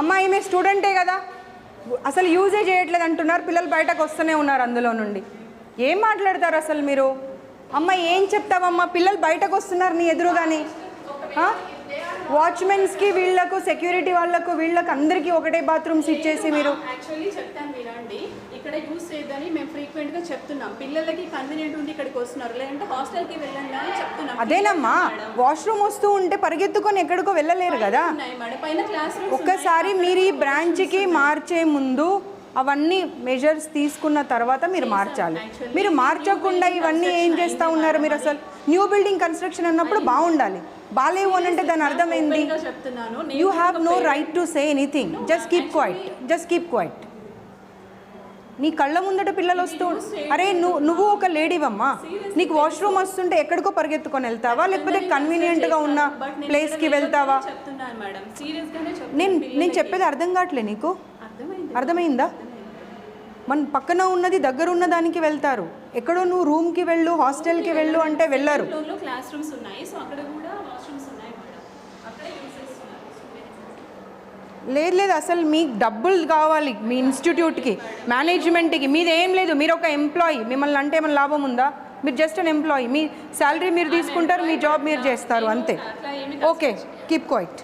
అమ్మ ఈమె స్టూడెంటే కదా. అసలు యూజే చేయట్లేదు అంటున్నారు. పిల్లలు బయటకు వస్తూనే ఉన్నారు అందులో నుండి. ఏం మాట్లాడతారు అసలు మీరు? అమ్మ ఏం చెప్తావమ్మా? పిల్లలు బయటకు వస్తున్నారు నీ ఎదురుగాని. వాచ్మెన్స్కి వీళ్ళకు సెక్యూరిటీ వాళ్ళకు వీళ్ళకు అందరికీ ఒకటే బాత్రూమ్స్ ఇచ్చేసి మీరు. యాక్చువల్లీ చెప్తాను వినండి. ఇక్కడ యూస్ చేయొద్దని మేము ఫ్రీక్వెంట్గా చెప్తున్నాం. పిల్లలకి కన్వీనియంట్ ఉంది ఇక్కడికి వస్తున్నారు. లేదంటే హాస్టల్కి వెళ్ళండి అని చెప్తున్నాం. అదేనమ్మా వాష్రూమ్ వస్తూ ఉంటే పరిగెత్తుకొని ఎక్కడికో వెళ్ళలేరు కదా? ఉన్నాయి మేడం. పైన క్లాస్ రూమ్స్ ఒక్కసారి మీరు ఈ బ్రాంచ్కి మార్చే ముందు అవన్నీ మెజర్స్ తీసుకున్న తర్వాత మీరు మార్చాలి. మీరు మార్చకుండా ఇవన్నీ ఏం చేస్తూ ఉన్నారు మీరు అసలు? న్యూ బిల్డింగ్ కన్స్ట్రక్షన్ అన్నప్పుడు బాగుండాలి. బాగాలేవు అని అంటే దాని ఇంకా చెప్తున్నాను. You have no right to say anything just keep quiet just keep quiet నీ కళ్ళ ముందట పిల్లలు వస్తూ అరే నువ్వు నువ్వు ఒక లేడీవమ్మా నీకు వాష్రూమ్ వస్తుంటే ఎక్కడికో పరిగెత్తుకొని వెళ్తావా? లేకపోతే కన్వీనియంట్గా ఉన్న ప్లేస్కి వెళ్తావా? నేను నేను చెప్పేది అర్థం కావట్లే నీకు. అర్థమైందా? మన పక్కన ఉన్నది దగ్గర ఉన్న దానికి వెళ్తారు. ఎక్కడో నువ్వు రూమ్కి వెళ్ళు హాస్టల్కి వెళ్ళు అంటే వెళ్ళరు. క్లాస్ రూమ్స్ ఉన్నాయి. సో అక్కడ కూడా వాష్రూమ్స్ ఉన్నాయి మేడం అక్కడే యూస్ చేస్తున్నారు students. లేదు లేదు అసలు మీకు డబ్బులు కావాలి మీ ఇన్స్టిట్యూట్కి మేనేజ్మెంట్కి. మీది ఏం లేదు మీరు ఒక ఎంప్లాయీ మిమ్మల్ని అంటే ఏమైనా లాభం ఉందా? మీరు జస్ట్ అన్ ఎంప్లాయీ మీ శాలరీ మీరు తీసుకుంటారు మీ జాబ్ మీరు చేస్తారు అంతే. Okay keep quiet